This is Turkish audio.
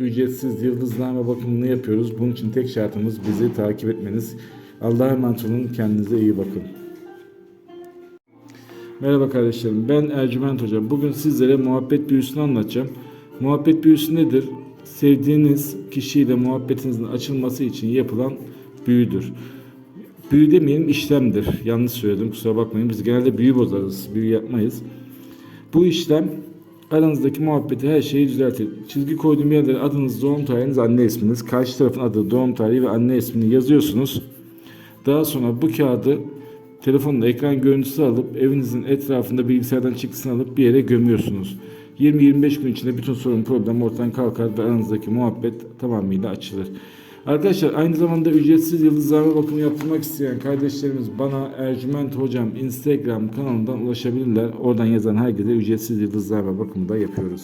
ücretsiz yıldızname bakımını yapıyoruz. Bunun için tek şartımız bizi takip etmeniz. Allah'a emanet olun. Kendinize iyi bakın. Merhaba kardeşlerim. Ben Ercüment Hoca. Bugün sizlere muhabbet büyüsünü anlatacağım. Muhabbet büyüsü nedir? Sevdiğiniz kişiyle muhabbetinizin açılması için yapılan büyüdür. Büyü demeyelim işlemdir. Yanlış söyledim kusura bakmayın. Biz genelde büyü bozarız. Büyü yapmayız. Bu işlem aranızdaki muhabbeti her şeyi düzeltir. Çizgi koyduğum yerlere adınız, doğum tarihiniz, anne isminiz, karşı tarafın adı, doğum tarihi ve anne ismini yazıyorsunuz. Daha sonra bu kağıdı telefonla ekran görüntüsü alıp evinizin etrafında bilgisayardan çıktısını alıp bir yere gömüyorsunuz. 20-25 gün içinde bütün sorun problem ortadan kalkar ve aranızdaki muhabbet tamamıyla açılır. Arkadaşlar aynı zamanda ücretsiz yıldızlama bakımı yaptırmak isteyen kardeşlerimiz bana Ercüment Hocam Instagram kanalından ulaşabilirler. Oradan yazan herkese ücretsiz yıldızlama bakımı da yapıyoruz.